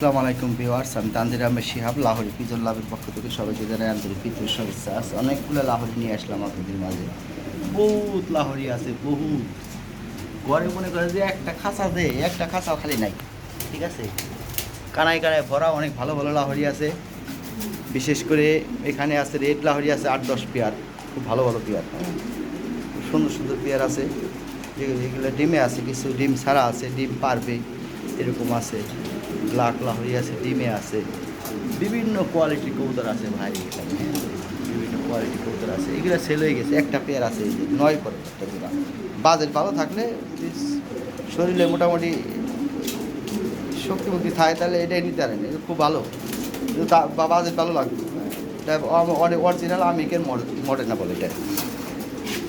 আসসালামু আলাইকুম ভিউয়ার্স, আমি তানজির আহমেদ শিহাব লাহোরি পিজন লাভের পক্ষ থেকে সবাইকে জানাই আন্তরিক প্রীতির শুভেচ্ছা। আজ অনেকগুলো লাহোরি নিয়ে আসলাম আপনাদের মাঝে। বহুত লাহোরি আছে, বহুত। ঘরে মনে করে যে একটা খাঁচা দে, একটা খাঁচাও খালি নাই, ঠিক আছে? কানায় কানায় ভরা অনেক ভালো ভালো লাহোরি আছে। বিশেষ করে এখানে আছে রেড লাহোরি আছে, আট দশ পেয়ার, খুব ভালো ভালো পেয়ার। খুব সুন্দর সুন্দর পেয়ার আছে। যেগুলো ডিমে আছে, কিছু ডিম ছাড়া আছে, ডিম পারবে, এরকম আছে। ব্ল্যাক লাহরি আছে, ডিমে আছে। বিভিন্ন কোয়ালিটির কবুতর আছে ভাই এখানে। বিভিন্ন কোয়ালিটির কবুতর আছে। এগুলো সেল হয়ে গেছে। একটা পেয়ার আছে এই যে, নয় করে একটা জোড়া বাজেট ভালো থাকলে শরীরে মোটামুটি শক্তি মুক্তি থাকে, তাহলে এটাই নিতে পারেন। এটা খুব ভালো। বা- বাজেট ভালো লাগবে। এটা অরিজিনাল আমেরিকান মডেল না বলে এটা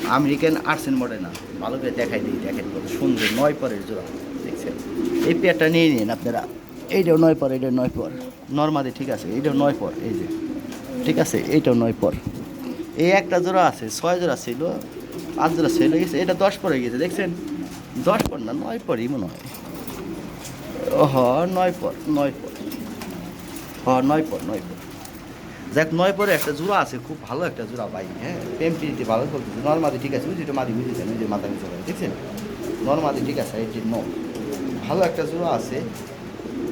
আমেরিকান আর্টসেন মডেল না। ভালো করে দেখাই দিই দেখেন সুন্দর, নয় পরের জোড়া, দেখছেন? এই পেয়ারটা নিয়ে নিন আপনারা। এইটাও নয় পর, এইটাও নয় পর। নর্মালি ঠিক আছে, এইটাও নয় পর, এই যে। ঠিক আছে, এইটাও নয় পর। এই একটা জোড়া আছে, ছয় জোড়া ছিল, পাঁচ জোড়া ছিল গেছে এটা দশ পরে গেছে দেখছেন? দশ পর না, নয় পরই মনে হয়। হ নয় পর নয় পর। হ, নয় পর নয় পর। যাক, নয় পরে একটা জোড়া আছে, খুব ভালো একটা জোড়া পাই হ্যাঁ? প্রেম প্রীতি ভালো চলতেছে নর্মাদি, ঠিক আছে, বুঝলি মাদি বুঝেছেন, ওই যে মাথা নিচে দেখছেন? নর্মাদি, ঠিক আছে এইটি ন ভালো একটা জোড়া আছে।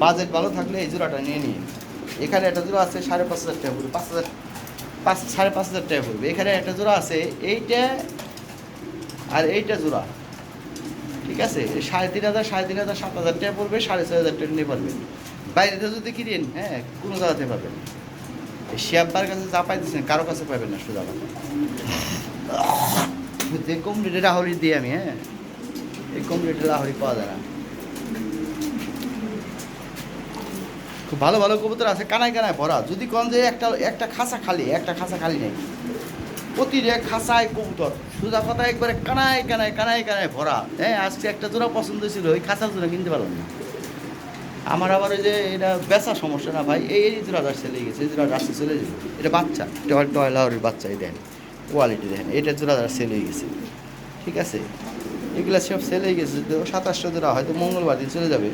বাজেট ভালো থাকলে এই জোড়াটা নিয়ে নিন। এখানে একটা জোড়া আছে সাড়ে পাঁচ হাজার টাকা পড়বে, পাঁচ হাজার, পাঁচ, সাড়ে পাঁচ হাজার টাকা পড়বে। এখানে একটা জোড়া আছে, এইটা আর এইটা জোড়া। ঠিক আছে? সাড়ে তিন হাজার, সাড়ে তিন হাজার, সাত হাজার টাকা পড়বে, সাড়ে ছয় হাজার টাকা নিয়ে পারবেন। বাইরেতে যদি কিনেন হ্যাঁ কোনো জায়গাতে পাবেন শিয়াব্বার কাছে যা পাইতেছেন, কারও কাছে পাবেন না সোজা যে কম রেটে রাহরি দিই আমি হ্যাঁ এই কম রেটে রাহরি পাওয়া যায় না। খুব ভালো ভালো কবুতর আছে, কানায় কানায় ভরা। যদি কন যে একটা একটা খাঁচা খালি, একটা খাঁচা খালি নেই। প্রতিটা খাঁচায় কবুতর। সোজা কথা একবারে কানায় কানায় কানায় কানায় ভরা। হ্যাঁ আজকে একটা জোড়া পছন্দ ছিল, ওই খাঁচার জোড়া কিনতে পারলাম না। আমার আবার ওই যে এটা বেচা সমস্যা না ভাই, এই এই জোড়া রাস্তা চলে গেছে, এই জোড়া রাস্তা চলে যাবে এটা বাচ্চা। টয় টয় লাহরের বাচ্চা, এই কোয়ালিটি দেখেন, এটা জোড়া সেল হয়ে গেছে। ঠিক আছে? এগুলা সব সেল হয়ে গেছে, তো সাতাশশো জোড়া হয়তো মঙ্গলবার দিন চলে যাবে।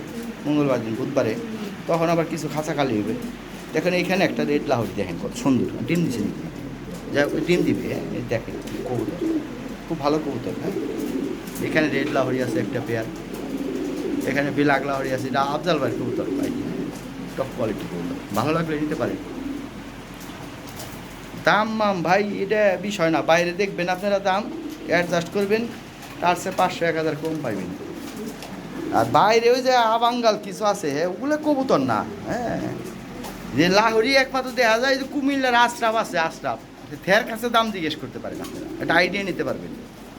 মঙ্গলবার দিন, বুধবারে। তখন আবার কিছু খাঁচা খালি হবে দেখেন এইখানে একটা রেড লাহরি, দেখেন কত সুন্দর। ডিম দিছে নাকি? যা, ওই ডিম দিবে হ্যাঁ? দেখেন, কবুতর। খুব ভালো কবুতর হ্যাঁ? এখানে রেড লাহরি আছে একটা পেয়ার। এখানে বিলাক লাহরি আছে। এটা আফজাল ভাই কবুতর, ভাই। টপ কোয়ালিটি কবুতর। ভালো লাগলে নিতে পারেন। দাম, মাম, ভাই, এটা বিষয় না। বাইরে দেখবেন, আপনারা দাম অ্যাডজাস্ট করবেন। তার সে পাঁচশো, এক হাজার কম পাইবেন। আর বাইরে ওই যে আবাঙ্গাল কিছু আছে হ্যাঁ ওগুলো কবুতর না হ্যাঁ। যে লাহরি একমাত্র দেখা যায় যে কুমিল্লার আশরাফ আছে, আশরাফ। থের কাছে দাম জিজ্ঞেস করতে পারেন আপনারা, একটা আইডিয়া নিতে পারবেন।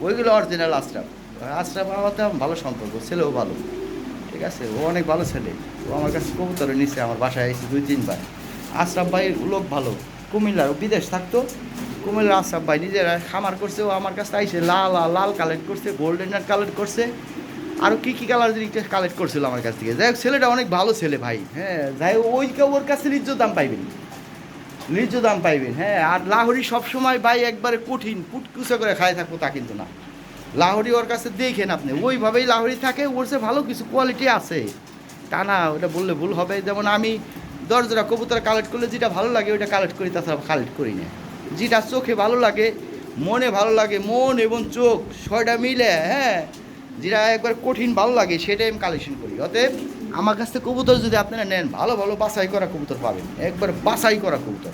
ওইগুলো অরিজিনাল আশরাফ। আশরাফ আমার তো ভালো সম্পর্ক, ছেলেও ভালো। ঠিক আছে, ও অনেক ভালো ছেলে। ও আমার কাছে কবুতর নিচ্ছে আমার বাসায় এসেছে দুই, তিনবার। আশরাফ ভাই লোক ভালো, কুমিল্লার বিদেশ থাকতো। কুমিল্লার আশরাফ ভাই নিজেরা খামার করছে, ও আমার কাছে আইসে লাল লাল কালেক্ট করছে গোল্ডেন কালেক্ট করছে। আরও কী কী কালার জিনিসটা কালেক্ট করছিল আমার কাছ থেকে? যাই হোক, ছেলেটা অনেক ভালো ছেলে ভাই হ্যাঁ। যাই হোক, ওই ওর কাছে নির্য দাম পাইবেন। নির্য দাম পাইবেন হ্যাঁ। আর লাহরি সবসময় ভাই একবারে কঠিন পুটকুচা করে খায় থাকব তা কিন্তু না। লাহরি ওর কাছে দেখেন আপনি, ওইভাবেই লাহরি থাকে, ওর সে ভালো কিছু কোয়ালিটি আছে। তা না, ওটা বললে ভুল হবে। যেমন আমি দশ জোড়া কবুতর কালেক্ট করলে যেটা ভালো লাগে, ওইটা কালেক্ট করি, তাছাড়া কালেক্ট করি না। যেটা চোখে ভালো লাগে, মনে ভালো লাগে, মন এবং চোখ ছয়টা মিলে হ্যাঁ। যেটা একবার কঠিন, ভালো লাগে, সেটাই আমি কালেকশন করি। অতএব আমার কাছ থেকে কবুতর যদি আপনারা নেন, ভালো ভালো বাছাই করা কবুতর পাবেন। একবার বাছাই করা কবুতর।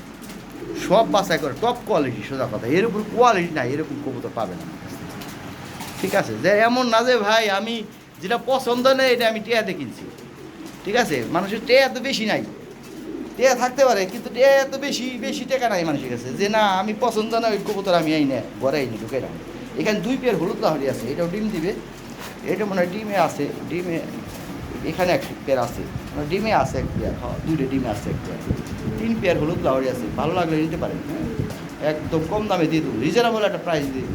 সব বাছাই করা টপ কোয়ালিটি সোজা কথা। এর কোয়ালিটি নাই, এরকম কবুতর পাবেন আমার কাছ থেকে। ঠিক আছে? যে এমন না যে ভাই, আমি যেটা পছন্দ নেই, এটা আমি টেয়াতে কিনছি। ঠিক আছে? মানুষের টেয়া তো বেশি নাই। টেয়া থাকতে পারে, কিন্তু টেয়া এত বেশি বেশি টাকা নাই মানুষের কাছে। যে না, আমি পছন্দ না, ওই কবুতর আমি এই নে, ঘরে আইনি ঢুকে না এখানে দুই পেয়ার হলুদ লাহরি আছে, এটাও ডিম দিবে। এটা মনে হয় ডিমে আছে, ডিমে এখানে এক পেয়ার আছে ডিমে আছে এক পেয়ার হ্যাঁ দুইটা ডিমে আছে এক পেয়ার। তিন পেয়ার হলুদ লাহরি আছে, ভালো লাগলে নিতে পারেন হ্যাঁ। একদম কম দামে দিয়ে দেবো রিজনেবল একটা প্রাইস দিয়ে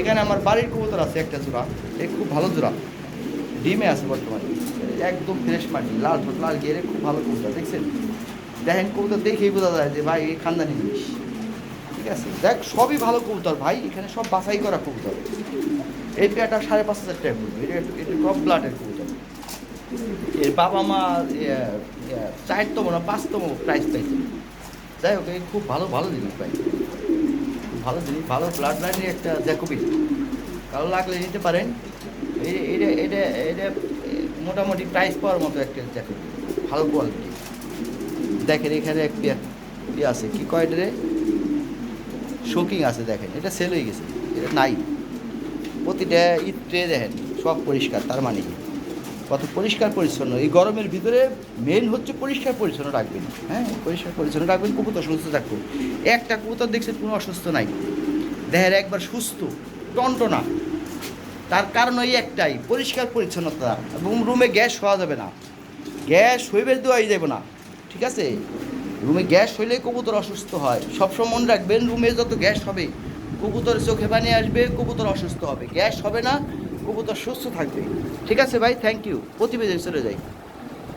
এখানে আমার বাড়ির কবুতর আছে একটা জোড়া এই খুব ভালো জোড়া, ডিমে আছে বর্তমানে। একদম ফ্রেশ মাটি লাল ঠোঁট, লাল গেরে খুব ভালো কবুতর, দেখছেন? দেখেন, কবুতর দেখেই বোঝা যায় যে ভাই, এই খানদানি জিনিস। ঠিক আছে। দেখ, সবই ভালো কবুতর ভাই, এখানে সব বাছাই করা কবুতর। এই পেয়ারটা সাড়ে পাঁচ হাজার টাকা পড়বে এটা একটু কম ব্লাডের কবুতর। এর বাবা মা চারতম না পাঁচতম প্রাইস পাইছে। যাই হোক, এই খুব ভালো ভালো জিনিস পাই ভালো জিনিস, ভালো ব্লাড লাইনের একটা জ্যাকোবিন কারও লাগলে নিতে পারেন। এই- এটা এটা এটা মোটামুটি প্রাইস পাওয়ার মতো একটা জ্যাকোবিন ভালো কোয়ালিটি দেখেন, এখানে একটা ইয়ে আছে। কি কয় রে? শোকিং আছে দেখেন, এটা সেল হয়ে গেছে, এটা নাই। প্রতিটা ঈদ ট্রে দেখেন, সব পরিষ্কার, তার মানে? কত পরিষ্কার পরিচ্ছন্ন। এই গরমের ভিতরে মেন হচ্ছে পরিষ্কার পরিচ্ছন্ন রাখবেন। হ্যাঁ পরিষ্কার পরিচ্ছন্ন রাখবেন, কবুতর সুস্থ থাকব একটা কবুতর দেখছেন, কোনো অসুস্থ নাই। দেহের একবার সুস্থ, টনটনা। তার কারণ ওই একটাই, পরিষ্কার পরিচ্ছন্নতা। এবং রুমে গ্যাস হওয়া যাবে না। গ্যাস হইবে, দেওয়াই যাবে না। ঠিক আছে? রুমে গ্যাস হইলে কবুতর অসুস্থ হয়। সবসময় মনে রাখবেন, রুমে যত গ্যাস হবে কবুতর চোখে পানি আসবে, কবুতর অসুস্থ হবে। গ্যাস হবে না, কবুতর সুস্থ থাকবে। ঠিক আছে ভাই থ্যাংক ইউ প্রতিবেদন চলে যাই।